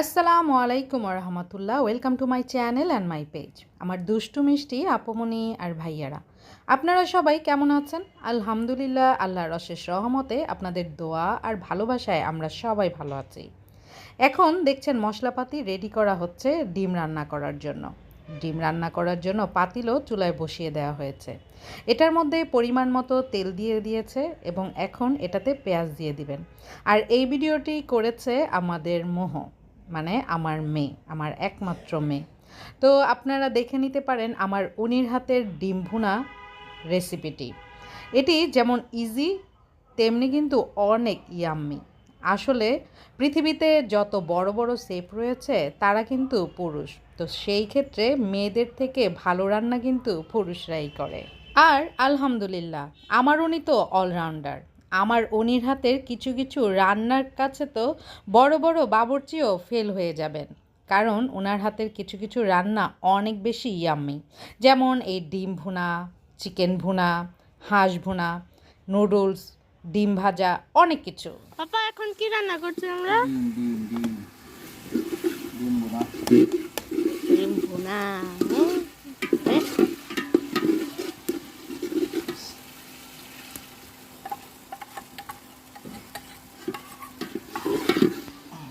আসসালামু আলাইকুম রহমতুল্লাহ। Welcome to my channel and my page আমার দুষ্টু মিষ্টি আপমনি আর ভাইয়ারা। আপনারা সবাই কেমন আছেন? আলহামদুলিল্লাহ, আল্লাহর অশেষ রহমতে আপনাদের দোয়া আর ভালোবাসায় আমরা সবাই ভালো আছি। এখন দেখছেন মশলাপাতি রেডি করা হচ্ছে ডিম রান্না করার জন্য। ডিম রান্না করার জন্য পাতিলও চুলায় বসিয়ে দেওয়া হয়েছে। এটার মধ্যে পরিমাণ মতো তেল দিয়ে দিয়েছে এবং এখন এটাতে পেঁয়াজ দিয়ে দিবেন। আর এই ভিডিওটি করেছে আমাদের মোহ মানে আমার মেয়ে, আমার একমাত্র মেয়ে। তো আপনারা দেখে নিতে পারেন আমার উনির হাতের ডিম ভুনা রেসিপিটি এটি যেমন ইজি তেমনি কিন্তু অনেক ইয়াম্মি আসলে পৃথিবীতে যত বড় বড় সেফ রয়েছে, তারা কিন্তু পুরুষ। তো সেই ক্ষেত্রে মেয়েদের থেকে ভালো রান্না কিন্তু পুরুষরাই করে। আর আলহামদুলিল্লাহ, আমার উনি তো অলরাউন্ডার আমার অনির হাতের কিছু কিছু রান্নার কাছে তো বড় বড় বাবরচিও ফেল হয়ে যাবেন। কারণ ওনার হাতের কিছু কিছু রান্না অনেক বেশি ইয়াম্মি যেমন এই ডিম ভুনা চিকেন ভুনা হাঁস ভুনা নুডলস ডিম ভাজা অনেক কিছু। পাপা এখন কি রান্না করছি আমরা? ডিম ডিম ডিম। বোনা ডিম ভুনা।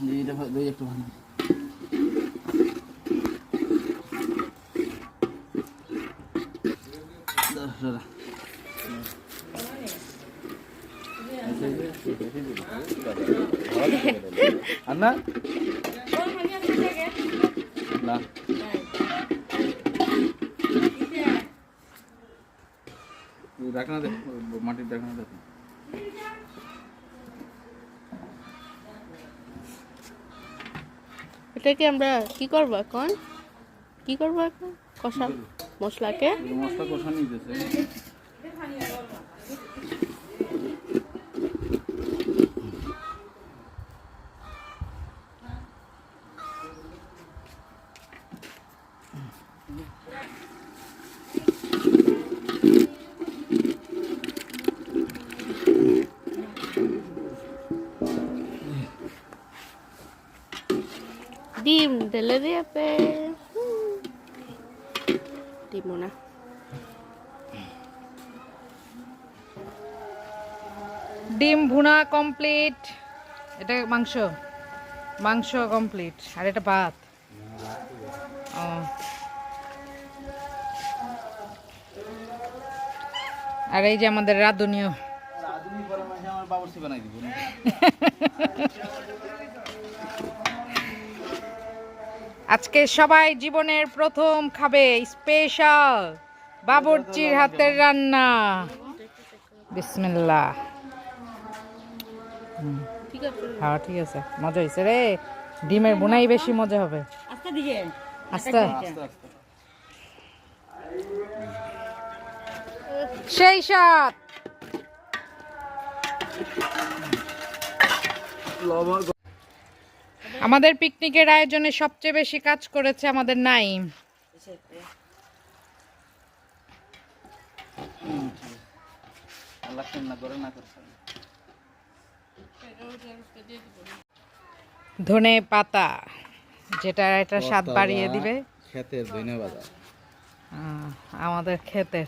দিয়ে এটা দিয়ে একটু ভালো দাঁড়া, দাঁড়া। আর না না তুই দেখ না দেখ মাটির দেখ না দেখ এটাকে আমরা কি করব এখন? কি করব এখন? কষা মশলাকে? মশলা কষা ডিম ঢেলে দিয়ে পে ডিম ভুনা ডিম ভুনা কমপ্লিট এটা মাংস মাংস কমপ্লিট আর এটা ভাত ও আর এই যে আমাদের রাঁধুনিও আধুনিক পরে মাসে আমার বাবরচি বানাই দিব আজকে সবাই জীবনের প্রথম খাবে স্পেশাল বাবরচির হাতের রান্না। বিসমিল্লা হ্যাঁ ঠিক আছে। মজা হয়েছে রে। ডিমের বোনাই বেশি মজা হবে। আস্তে সেই সাত আমাদের পিকনিকের আয়োজনে সবচেয়ে বেশি কাজ করেছে আমাদের নাইম। ধনে পাতা যেটা এটা স্বাদ বাড়িয়ে দিবে। আহ, আমাদের ক্ষেতের